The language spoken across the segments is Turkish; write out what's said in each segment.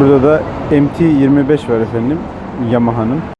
Burada da MT25 var efendim. Yamaha'nın.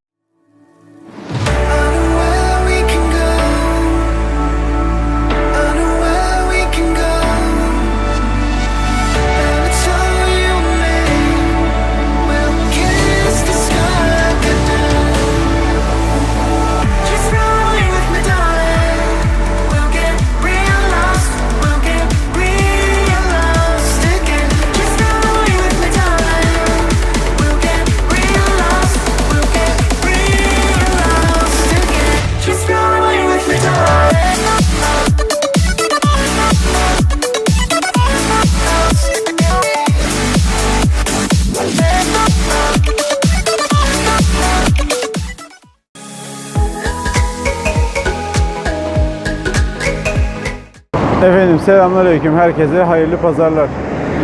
Selamünaleyküm herkese hayırlı pazarlar.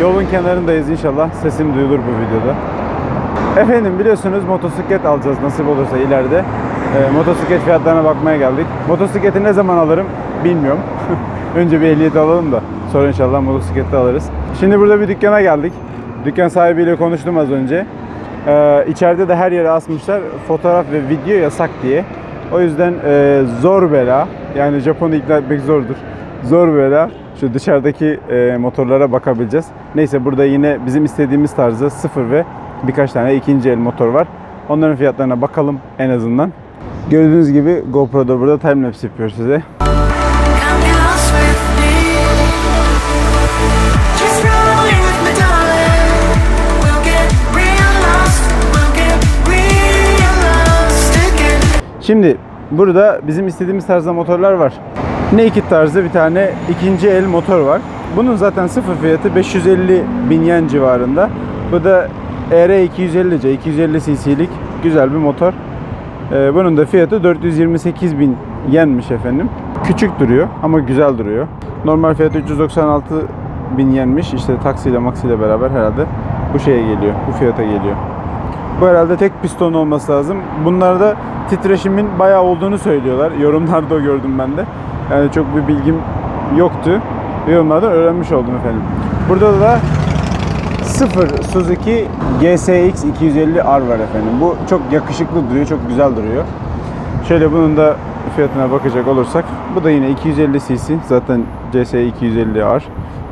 Yolun kenarındayız inşallah. Sesim duyulur bu videoda. Efendim biliyorsunuz motosiklet alacağız nasip olursa ileride. Ee, motosiklet fiyatlarına bakmaya geldik. Motosikleti ne zaman alırım bilmiyorum. Önce bir ehliyet alalım da sonra inşallah motosikleti alırız. Şimdi burada bir dükkana geldik. Dükkan sahibiyle konuştum az önce. Ee, içeride de her yere asmışlar fotoğraf ve video yasak diye. O yüzden e, zor bela yani Japon'u ikna etmek zordur. Zor bela şu dışarıdaki e, motorlara bakabileceğiz. Neyse burada yine bizim istediğimiz tarzda sıfır ve birkaç tane ikinci el motor var. Onların fiyatlarına bakalım en azından. Gördüğünüz gibi GoPro'da burada timelapse yapıyor size. Şimdi burada bizim istediğimiz tarzda motorlar var. Naked tarzı bir tane ikinci el motor var. Bunun zaten sıfır fiyatı 550 bin yen civarında. Bu da ER 250C, 250 cc'lik güzel bir motor. Ee, bunun da fiyatı 428 bin yenmiş efendim. Küçük duruyor ama güzel duruyor. Normal fiyatı 396 bin yenmiş. İşte taksiyle maksiyle beraber herhalde bu şeye geliyor. Bu fiyata geliyor. Bu herhalde tek piston olması lazım. Bunlarda titreşimin bayağı olduğunu söylüyorlar. Yorumlarda o gördüm ben de. Yani çok bir bilgim yoktu. Yorumlardan öğrenmiş oldum efendim. Burada da 0 Suzuki GSX 250R var efendim. Bu çok yakışıklı duruyor, çok güzel duruyor. Şöyle bunun da fiyatına bakacak olursak. Bu da yine 250 cc. Zaten CS 250R.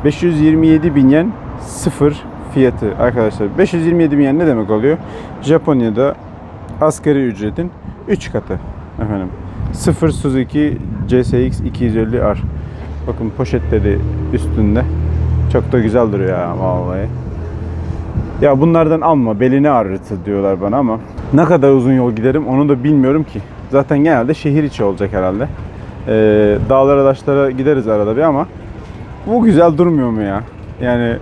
527 bin yen sıfır fiyatı arkadaşlar. 527 bin yen ne demek oluyor? Japonya'da asgari ücretin 3 katı efendim. 0 Suzuki CSX 250R. Bakın poşetleri üstünde. Çok da güzel duruyor ya vallahi. Ya bunlardan alma belini ağrıtır diyorlar bana ama ne kadar uzun yol giderim onu da bilmiyorum ki. Zaten genelde şehir içi olacak herhalde. Ee, dağlara taşlara gideriz arada bir ama bu güzel durmuyor mu ya? Yani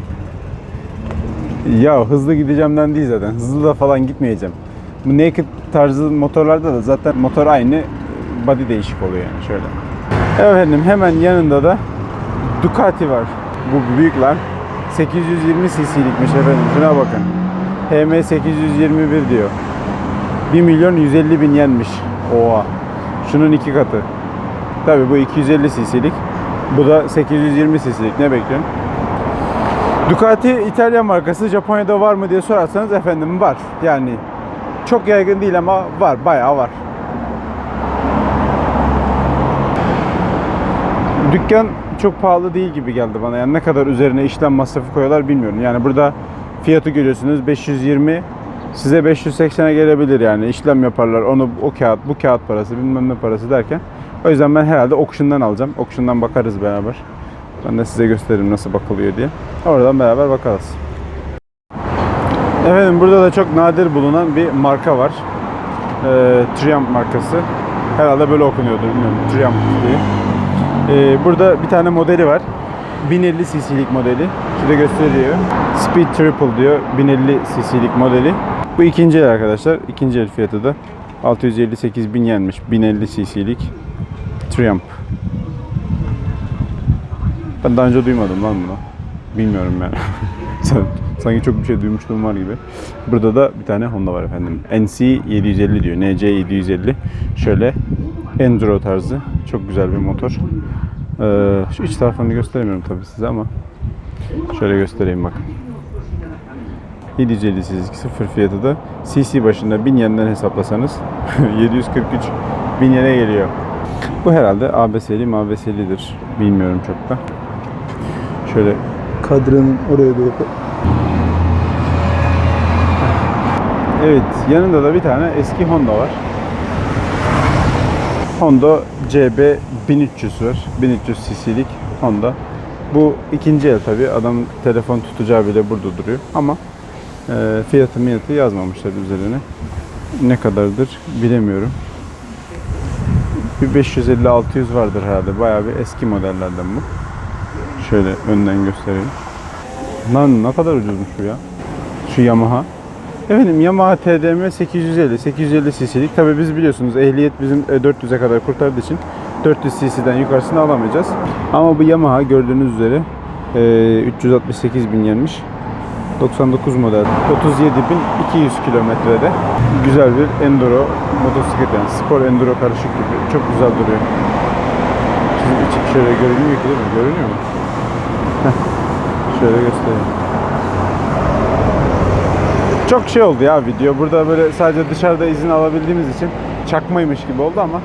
ya hızlı gideceğimden değil zaten. Hızlı da falan gitmeyeceğim. Bu naked tarzı motorlarda da zaten motor aynı body değişik oluyor yani şöyle. Efendim hemen yanında da Ducati var. Bu büyük lan. 820 cc'likmiş efendim. Şuna bakın. HM 821 diyor. 1 milyon 150 bin yenmiş. Oha. Şunun iki katı. Tabi bu 250 cc'lik. Bu da 820 cc'lik. Ne bekliyorsun? Ducati İtalyan markası. Japonya'da var mı diye sorarsanız efendim var. Yani çok yaygın değil ama var. Bayağı var. Dükkan çok pahalı değil gibi geldi bana. Yani ne kadar üzerine işlem masrafı koyuyorlar bilmiyorum. Yani burada fiyatı görüyorsunuz 520 size 580'e gelebilir yani işlem yaparlar onu o kağıt bu kağıt parası bilmem ne parası derken o yüzden ben herhalde auction'dan alacağım. Auction'dan bakarız beraber. Ben de size gösteririm nasıl bakılıyor diye. Oradan beraber bakarız. Efendim burada da çok nadir bulunan bir marka var. Ee, Triumph markası. Herhalde böyle okunuyordur bilmiyorum. Triumph diye. Ee, burada bir tane modeli var. 1050 cc'lik modeli. Şurada gösteriyor. Speed Triple diyor. 1050 cc'lik modeli. Bu ikinci el arkadaşlar. İkinci el fiyatı da 658 bin yenmiş. 1050 cc'lik Triumph. Ben daha önce duymadım lan bunu. Bilmiyorum yani. Sanki çok bir şey duymuşluğum var gibi. Burada da bir tane Honda var efendim. NC 750 diyor. NC 750. Şöyle Enduro tarzı. Çok güzel bir motor. Ee, şu iç tarafını gösteremiyorum tabii size ama şöyle göstereyim bakın. 750 cc sıfır fiyatı da cc başında 1000 yenden hesaplasanız 743 bin yene geliyor. Bu herhalde ABS'li MABS'lidir. Bilmiyorum çok da. Şöyle kadranın oraya doğru Evet, yanında da bir tane eski Honda var. Honda CB 1300 var. 1300 cc'lik Honda. Bu ikinci el tabi. Adam telefon tutacağı bile burada duruyor. Ama e, fiyatı miyatı yazmamışlar üzerine. Ne kadardır bilemiyorum. Bir 550-600 vardır herhalde. Bayağı bir eski modellerden bu. Şöyle önden göstereyim. Lan ne kadar ucuzmuş bu ya. Şu Yamaha. Efendim Yamaha TDM 850, 850 cc'lik. Tabi biz biliyorsunuz ehliyet bizim e, 400'e kadar kurtardığı için 400 cc'den yukarısını alamayacağız. Ama bu Yamaha gördüğünüz üzere e, 368 bin yenmiş. 99 model 37.200 kilometrede güzel bir enduro motosiklet yani spor enduro karışık gibi çok güzel duruyor. Şimdi içi şöyle görünüyor ki değil mi? Görünüyor mu? Heh. Şöyle göstereyim. Çok şey oldu ya video. Burada böyle sadece dışarıda izin alabildiğimiz için çakmaymış gibi oldu ama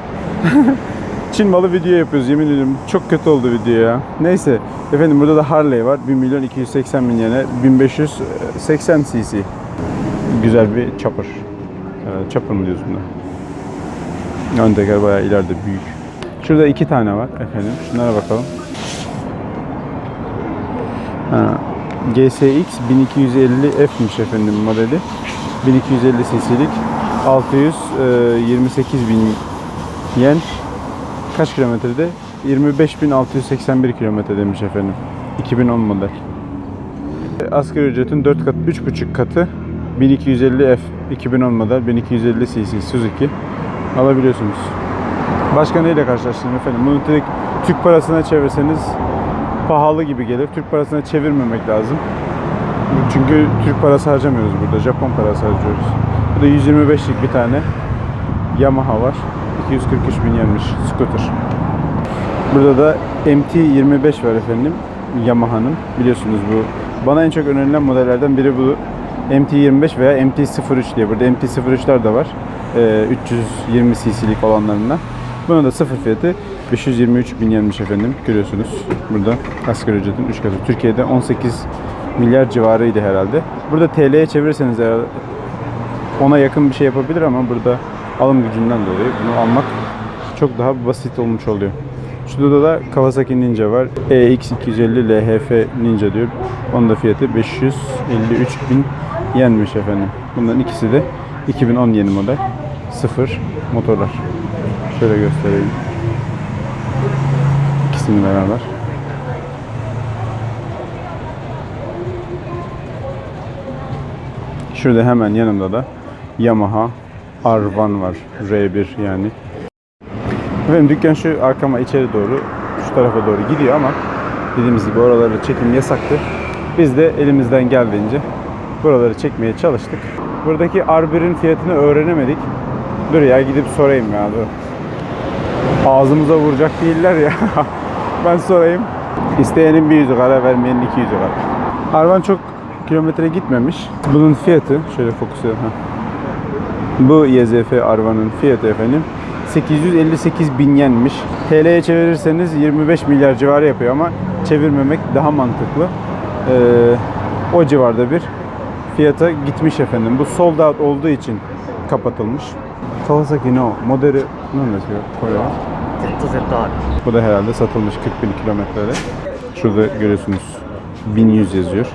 Çin malı video yapıyoruz yemin ediyorum. Çok kötü oldu video ya. Neyse. Efendim burada da Harley var. 1 milyon 280 bin yene. 1580 cc. Güzel bir chopper. Ee, chopper mı diyorsun da? Ön teker bayağı ileride büyük. Şurada iki tane var efendim. Şunlara bakalım. Ha, GSX 1250F'miş efendim modeli. 1250 cc'lik 628 bin yen kaç kilometrede? 25.681 kilometre demiş efendim. 2010 model. Asgari ücretin 4 kat, 3,5 katı 1250 F 2010 model 1250 cc Suzuki alabiliyorsunuz. Başka neyle karşılaştınız efendim? Bunu direkt Türk parasına çevirseniz pahalı gibi gelir. Türk parasına çevirmemek lazım. Çünkü Türk parası harcamıyoruz burada. Japon parası harcıyoruz. Burada 125'lik bir tane Yamaha var. 243 bin yenmiş scooter. Burada da MT-25 var efendim. Yamaha'nın. Biliyorsunuz bu. Bana en çok önerilen modellerden biri bu. MT-25 veya MT-03 diye. Burada MT-03'ler de var. Ee, 320 cc'lik olanlarından. Bunun da sıfır fiyatı 523 bin yenmiş efendim. Görüyorsunuz. Burada asgari ücretin 3 katı. Türkiye'de 18 milyar civarıydı herhalde. Burada TL'ye çevirirseniz herhalde ona yakın bir şey yapabilir ama burada alım gücünden dolayı bunu almak çok daha basit olmuş oluyor. Şurada da Kawasaki Ninja var. E EX250 LHF Ninja diyor. Onun da fiyatı 553 bin yenmiş efendim. Bunların ikisi de 2010 yeni model. Sıfır motorlar. Şöyle göstereyim. İkisini beraber. Şurada hemen yanımda da Yamaha R1 var. R1 yani. Efendim dükkan şu arkama içeri doğru, şu tarafa doğru gidiyor ama dediğimiz gibi oraları çekim yasaktı. Biz de elimizden geldiğince buraları çekmeye çalıştık. Buradaki R1'in fiyatını öğrenemedik. Dur ya gidip sorayım ya dur. Ağzımıza vuracak değiller ya. ben sorayım. İsteyenin bir yüzü kara, vermeyenin iki yüzü kara. Arvan çok kilometre gitmemiş. Bunun fiyatı, şöyle fokuslayalım. ha. Bu YZF Arvan'ın fiyatı efendim 858 bin yenmiş. TL'ye çevirirseniz 25 milyar civarı yapıyor ama çevirmemek daha mantıklı. Ee, o civarda bir fiyata gitmiş efendim. Bu sold out olduğu için kapatılmış. Kawasaki no modeli ne yazıyor? Korea. Bu da herhalde satılmış 40 bin kilometrede. Şurada görüyorsunuz 1100 yazıyor.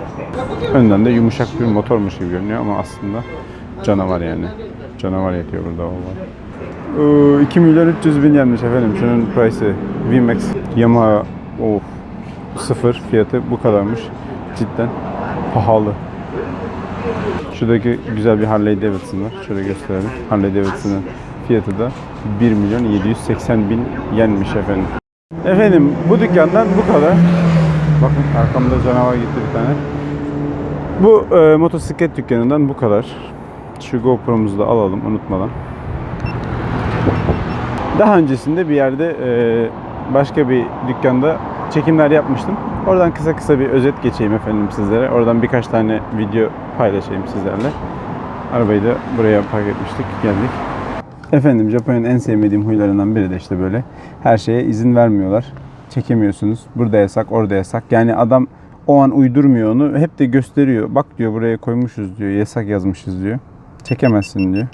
Önden de yumuşak bir motormuş gibi görünüyor ama aslında canavar yani. Canavar yatıyor burada valla. Ee, 2 milyon 300 bin yenmiş efendim şunun price'ı. VMAX Yamaha of sıfır fiyatı bu kadarmış. Cidden pahalı. Şuradaki güzel bir Harley Davidson var. Şöyle gösterelim. Harley Davidson'ın fiyatı da 1 milyon 780 bin yenmiş efendim. Efendim bu dükkandan bu kadar. Bakın arkamda canavar gitti bir tane. Bu e, motosiklet dükkanından bu kadar. Şu GoPro'muzu da alalım unutmadan. Daha öncesinde bir yerde e, başka bir dükkanda çekimler yapmıştım. Oradan kısa kısa bir özet geçeyim efendim sizlere. Oradan birkaç tane video paylaşayım sizlerle. Arabayı da buraya park etmiştik, geldik. Efendim Japonya'nın en sevmediğim huylarından biri de işte böyle. Her şeye izin vermiyorlar. Çekemiyorsunuz. Burada yasak, orada yasak. Yani adam o an uydurmuyor onu. Hep de gösteriyor. Bak diyor buraya koymuşuz diyor. Yasak yazmışız diyor. Çekemezsin diyor.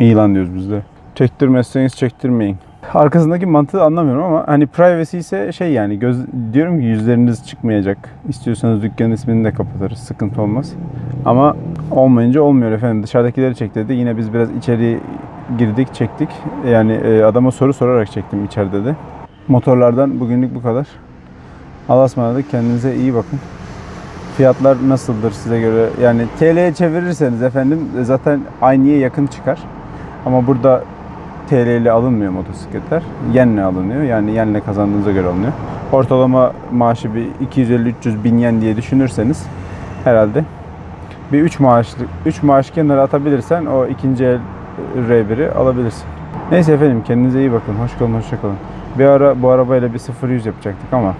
İyi lan diyoruz biz de. Çektirmezseniz çektirmeyin. Arkasındaki mantığı anlamıyorum ama hani privacy ise şey yani göz diyorum ki yüzleriniz çıkmayacak. İstiyorsanız dükkanın ismini de kapatırız. Sıkıntı olmaz. Ama olmayınca olmuyor efendim. Dışarıdakileri çek dedi. Yine biz biraz içeri girdik, çektik. Yani e, adama soru sorarak çektim içeride de. Motorlardan bugünlük bu kadar. Allah'a ısmarladık. Kendinize iyi bakın. Fiyatlar nasıldır size göre? Yani TL'ye çevirirseniz efendim e, zaten aynıya yakın çıkar. Ama burada TL ile alınmıyor motosikletler. Yenle alınıyor. Yani yenle kazandığınıza göre alınıyor. Ortalama maaşı bir 250-300 bin yen diye düşünürseniz herhalde bir 3 maaşlık 3 maaş kenara atabilirsen o ikinci el R1'i alabilirsin. Neyse efendim kendinize iyi bakın. Hoş kalın, hoşça kalın. Bir ara bu arabayla bir 0-100 yapacaktık ama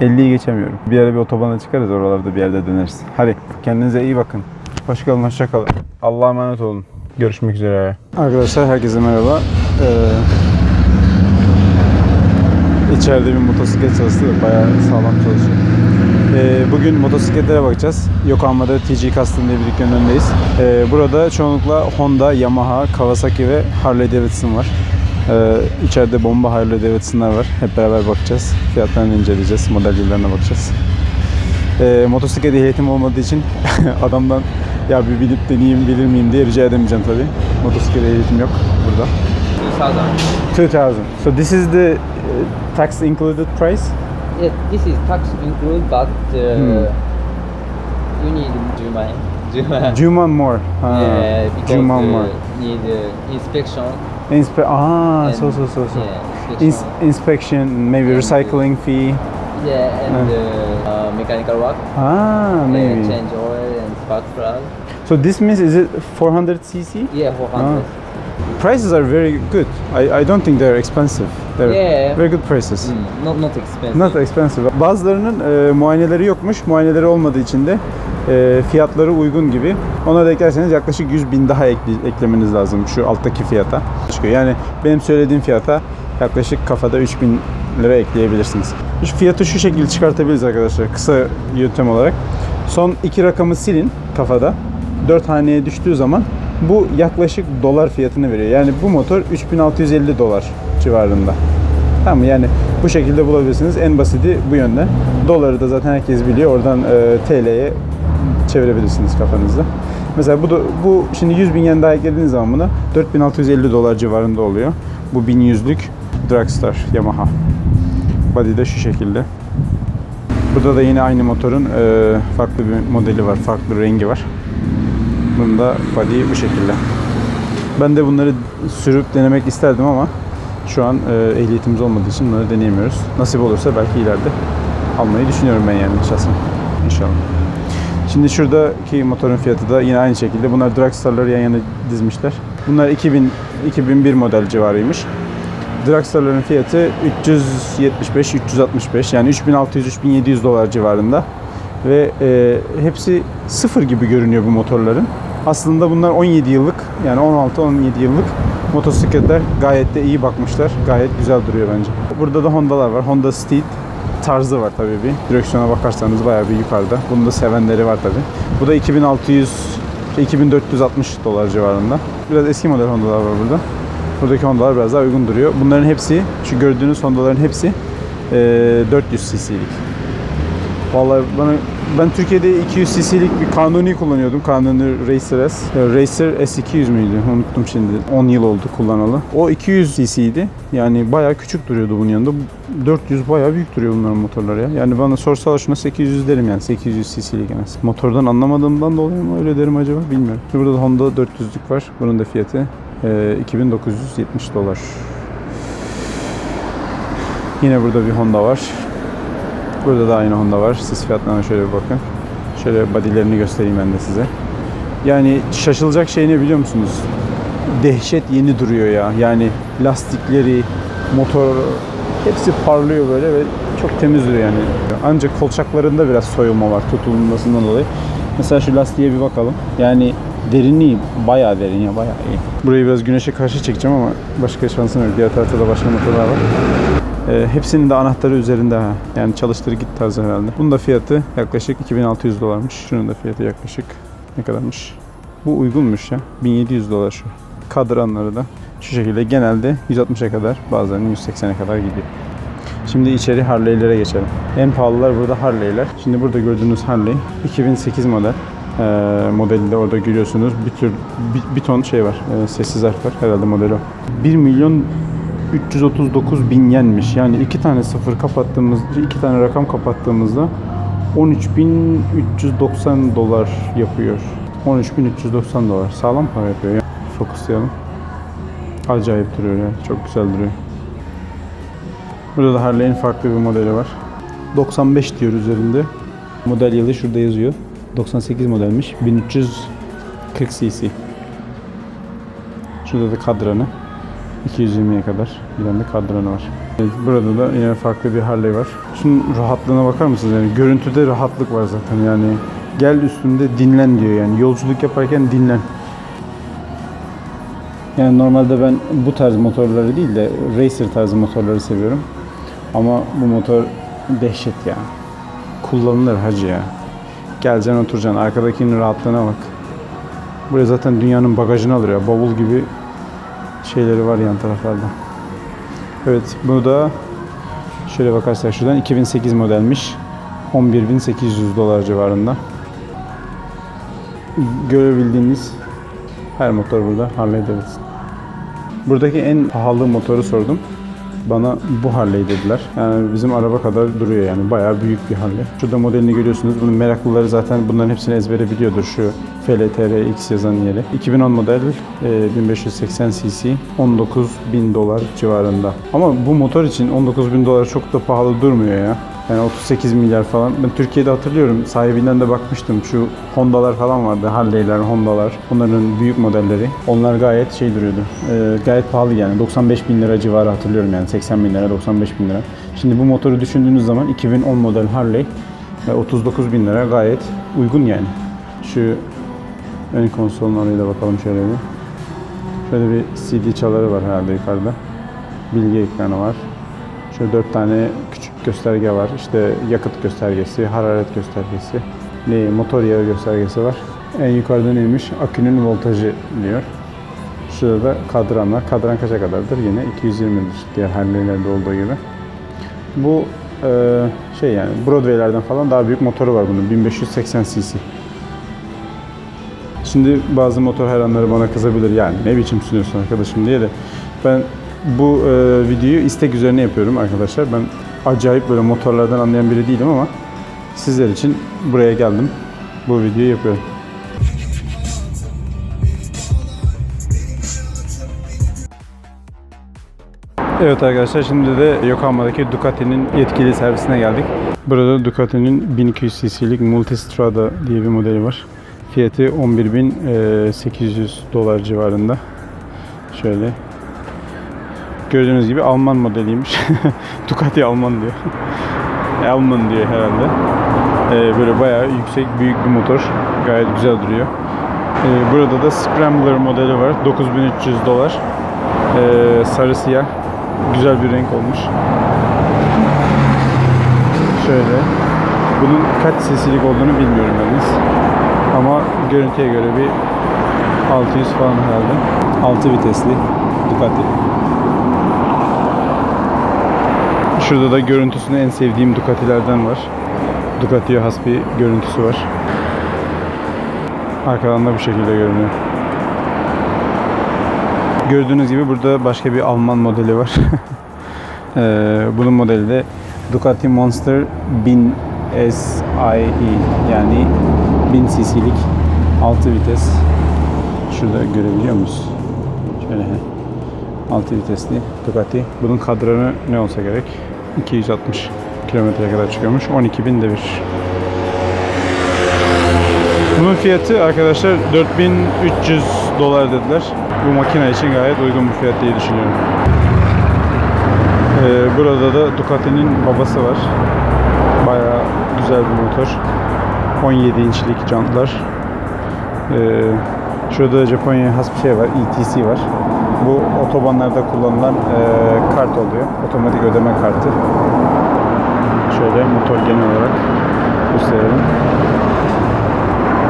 50'yi geçemiyorum. Bir ara bir otobana çıkarız oralarda bir yerde döneriz. Hadi kendinize iyi bakın. Hoş kalın, hoşça kalın. Allah'a emanet olun. Görüşmek üzere. Arkadaşlar herkese merhaba. Ee, içeride bir motosiklet çalıştı. Bayağı sağlam çalışıyor. Ee, bugün motosikletlere bakacağız. Yokohama'da TG Custom diye bir dükkanın önündeyiz. Ee, burada çoğunlukla Honda, Yamaha, Kawasaki ve Harley Davidson var. Ee, içeride bomba Harley Davidson'lar var. Hep beraber bakacağız. Fiyatlarını inceleyeceğiz. Model yıllarına bakacağız. Ee, motosiklet ehliyetim olmadığı için adamdan ya bir binip deneyeyim bilir miyim diye rica edemeyeceğim tabii. Motosiklet ehliyetim yok burada. 2000. 2000. So this is the uh, tax included price? Yeah, this is tax include, but uh, Hmm. you need Juman. Juman. Juman more. Ah, yeah, because Juman uh, more. need uh, inspection. Inspe ah, and- so so so so. Yeah, Ins- inspection. inspection, maybe And- recycling fee. yeah, and uh, uh, mechanical work. Ah, maybe. change oil and spark plug. So this means is it 400 cc? Yeah, 400. Prices are very good. I, I don't think they're expensive. They're Yeah. very good prices. Mm, not not expensive. Not expensive. Bazılarının e, muayeneleri yokmuş. Muayeneleri olmadığı için de e, fiyatları uygun gibi. Ona da eklerseniz yaklaşık 100 bin daha ekle- eklemeniz lazım şu alttaki fiyata. Çıkıyor. Yani benim söylediğim fiyata yaklaşık kafada 3000 lira ekleyebilirsiniz. Şu fiyatı şu şekilde çıkartabiliriz arkadaşlar kısa yöntem olarak. Son iki rakamı silin kafada. 4 haneye düştüğü zaman bu yaklaşık dolar fiyatını veriyor. Yani bu motor 3650 dolar civarında. Tamam? Yani bu şekilde bulabilirsiniz. En basiti bu yönde. Doları da zaten herkes biliyor. Oradan e, TL'ye çevirebilirsiniz kafanızda. Mesela bu da, bu şimdi 100 bin yen daha eklediğiniz zaman buna 4650 dolar civarında oluyor. Bu 1100'lük Dragstar Yamaha. Body de şu şekilde. Burada da yine aynı motorun e, farklı bir modeli var, farklı rengi var. Bunun da body bu şekilde. Ben de bunları sürüp denemek isterdim ama şu an e, ehliyetimiz olmadığı için bunları deneyemiyoruz. Nasip olursa belki ileride almayı düşünüyorum ben yani şahsen. İnşallah. Şimdi şuradaki motorun fiyatı da yine aynı şekilde. Bunlar Dragstar'ları yan yana dizmişler. Bunlar 2000 2001 model civarıymış. Dragstar'ların fiyatı 375 365 yani 3600 3700 dolar civarında. Ve e, hepsi sıfır gibi görünüyor bu motorların. Aslında bunlar 17 yıllık yani 16-17 yıllık motosikletler gayet de iyi bakmışlar. Gayet güzel duruyor bence. Burada da Honda'lar var. Honda Steed tarzı var tabii bir. Direksiyona bakarsanız bayağı bir yukarıda. Bunu da sevenleri var tabii. Bu da 2600 şey, 2460 dolar civarında. Biraz eski model Honda'lar var burada. Buradaki Honda'lar biraz daha uygun duruyor. Bunların hepsi, şu gördüğünüz Honda'ların hepsi eee, 400 cc'lik. Vallahi bana ben Türkiye'de 200 cc'lik bir kanuni kullanıyordum. Kanuni Racer S. Racer S200 müydü? Unuttum şimdi. 10 yıl oldu kullanalı. O 200 cc'ydi. Yani bayağı küçük duruyordu bunun yanında. 400 bayağı büyük duruyor bunların motorları ya. Yani bana sorsalar şuna 800 derim yani. 800 cc'lik yani. Motordan anlamadığımdan dolayı mı öyle derim acaba bilmiyorum. Burada da Honda 400'lük var. Bunun da fiyatı e, 2970 dolar. Yine burada bir Honda var. Burada da aynı Honda var. Siz fiyatlarına şöyle bir bakın. Şöyle body'lerini göstereyim ben de size. Yani şaşılacak şey ne biliyor musunuz? Dehşet yeni duruyor ya. Yani lastikleri, motor hepsi parlıyor böyle ve çok temiz duruyor yani. Ancak kolçaklarında biraz soyulma var tutulmasından dolayı. Mesela şu lastiğe bir bakalım. Yani derinliği bayağı derin ya bayağı iyi. Burayı biraz güneşe karşı çekeceğim ama başka şansım yok. Diğer tarafta da başka motorlar var. Ee, hepsinin de anahtarı üzerinde ha. Yani çalıştır git tarzı herhalde. Bunun da fiyatı yaklaşık 2600 dolarmış. Şunun da fiyatı yaklaşık ne kadarmış? Bu uygunmuş ya. 1700 dolar şu. Kadranları da şu şekilde genelde 160'a kadar bazen 180'e kadar gidiyor. Şimdi içeri Harley'lere geçelim. En pahalılar burada Harley'ler. Şimdi burada gördüğünüz Harley 2008 model. Ee, modeli de orada görüyorsunuz. Bir tür bir, bir ton şey var. Ee, sessiz harf var. Herhalde modeli o. 1 milyon 339 bin yenmiş. Yani iki tane sıfır kapattığımız, iki tane rakam kapattığımızda 13.390 dolar yapıyor. 13.390 dolar. Sağlam para yapıyor ya. Fokuslayalım. Acayip duruyor ya. Çok güzel duruyor. Burada da Harley'in farklı bir modeli var. 95 diyor üzerinde. Model yılı şurada yazıyor. 98 modelmiş. 1340 cc. Şurada da kadranı. 220'ye kadar giden bir kadranı var. Burada da yine farklı bir Harley var. Şunun rahatlığına bakar mısınız? Yani görüntüde rahatlık var zaten yani. Gel üstünde dinlen diyor yani. Yolculuk yaparken dinlen. Yani normalde ben bu tarz motorları değil de racer tarzı motorları seviyorum. Ama bu motor dehşet ya. Kullanılır hacı ya. Geleceksin oturacaksın. Arkadakinin rahatlığına bak. Buraya zaten dünyanın bagajını alır ya. Bavul gibi şeyleri var yan taraflarda. Evet bu da şöyle bakarsak şuradan 2008 modelmiş. 11.800 dolar civarında. Görebildiğiniz her motor burada Harley Davidson. Buradaki en pahalı motoru sordum. Bana bu Harley dediler. Yani bizim araba kadar duruyor yani. Bayağı büyük bir Harley. Şurada modelini görüyorsunuz. Bunun meraklıları zaten bunların hepsini ezbere biliyordur. Şu FLTRX yazan yeri. 2010 model e, 1580 cc 19.000 dolar civarında. Ama bu motor için 19.000 dolar çok da pahalı durmuyor ya. Yani 38 milyar falan. Ben Türkiye'de hatırlıyorum. Sahibinden de bakmıştım. Şu Honda'lar falan vardı. Harley'ler, Honda'lar. Onların büyük modelleri. Onlar gayet şey duruyordu. Ee, gayet pahalı yani. 95 bin lira civarı hatırlıyorum yani. 80 bin lira, 95 bin lira. Şimdi bu motoru düşündüğünüz zaman 2010 model Harley ve 39 bin lira gayet uygun yani. Şu ön konsolun oraya da bakalım şöyle bir. Şöyle bir CD çaları var herhalde yukarıda. Bilgi ekranı var. Şöyle dört tane küçük gösterge var. İşte yakıt göstergesi, hararet göstergesi, ne, motor yağı göstergesi var. En yukarıda neymiş? Akünün voltajı diyor. Şurada da kadran var. Kadran kaça kadardır? Yine 220'dir diğer Harley'lerde olduğu gibi. Bu e, şey yani Broadway'lerden falan daha büyük motoru var bunun. 1580 cc. Şimdi bazı motor hayranları bana kızabilir yani ne biçim sürüyorsun arkadaşım diye de ben bu e, videoyu istek üzerine yapıyorum arkadaşlar. Ben acayip böyle motorlardan anlayan biri değilim ama sizler için buraya geldim. Bu videoyu yapıyorum. Evet arkadaşlar şimdi de Yokohama'daki Ducati'nin yetkili servisine geldik. Burada Ducati'nin 1200 cc'lik Multistrada diye bir modeli var. Fiyatı 11.800 dolar civarında. Şöyle. Gördüğünüz gibi Alman modeliymiş. Ducati Alman diyor. E, Alman diyor herhalde. Ee, böyle bayağı yüksek, büyük bir motor. Gayet güzel duruyor. Ee, burada da Scrambler modeli var. 9300 dolar. Ee, sarı siyah. Güzel bir renk olmuş. Şöyle. Bunun kaç cc'lik olduğunu bilmiyorum yalnız. Ama görüntüye göre bir 600 falan herhalde. 6 vitesli Ducati. Şurada da görüntüsünü en sevdiğim Ducati'lerden var. Ducati'ye has bir görüntüsü var. Arkadan da bu şekilde görünüyor. Gördüğünüz gibi burada başka bir Alman modeli var. Ee, bunun modeli de Ducati Monster 1000 SIE yani 1000 cc'lik 6 vites. Şurada görebiliyor muyuz? Şöyle he. 6 vitesli Ducati. Bunun kadranı ne olsa gerek? 260 kilometreye kadar çıkıyormuş. 12.000 devir. Bunun fiyatı arkadaşlar 4300 dolar dediler. Bu makine için gayet uygun bir fiyat diye düşünüyorum. Ee, burada da Ducati'nin babası var. Bayağı güzel bir motor. 17 inçlik jantlar. Ee, şurada da Japonya'ya has bir şey var. ETC var. Bu otobanlarda kullanılan e, kart oluyor. Otomatik ödeme kartı. Şöyle motor genel olarak gösterelim.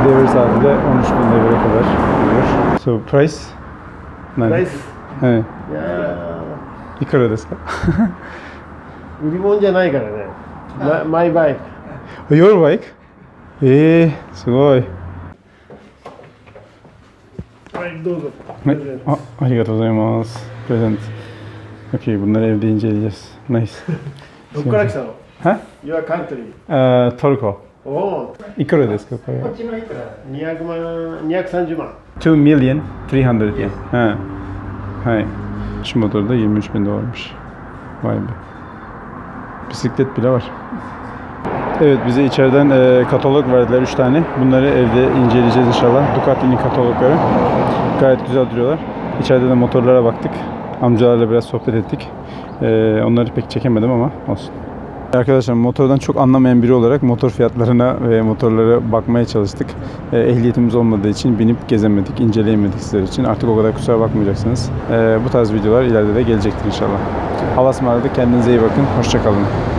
Devir saati de 13.000 devire kadar gidiyor. So price? Nine. ナイス。 Evet. いやいくらですかー売り物じゃないからね。ママイバイク。 Your bike? えー、すごい。 どうぞ。はい、あありがとうございます。プレゼント。OK、bunları evde inceleyeceğiz. Nice. どっから来たのは ?Your country。あトルコ。おお。いくらですかこれは200万、230万。 2 million 300 yen. Ha. Hay. Şu motorda 23 bin dolarmış. Vay be. Bisiklet bile var. Evet bize içeriden e, katalog verdiler 3 tane. Bunları evde inceleyeceğiz inşallah. Ducati'nin katalogları. Gayet güzel duruyorlar. İçeride de motorlara baktık. Amcalarla biraz sohbet ettik. E, onları pek çekemedim ama olsun. Arkadaşlar motordan çok anlamayan biri olarak motor fiyatlarına ve motorlara bakmaya çalıştık. E, ehliyetimiz olmadığı için binip gezemedik, inceleyemedik sizler için. Artık o kadar kusura bakmayacaksınız. E, bu tarz videolar ileride de gelecektir inşallah. Allah'a ısmarladık. Kendinize iyi bakın. Hoşçakalın.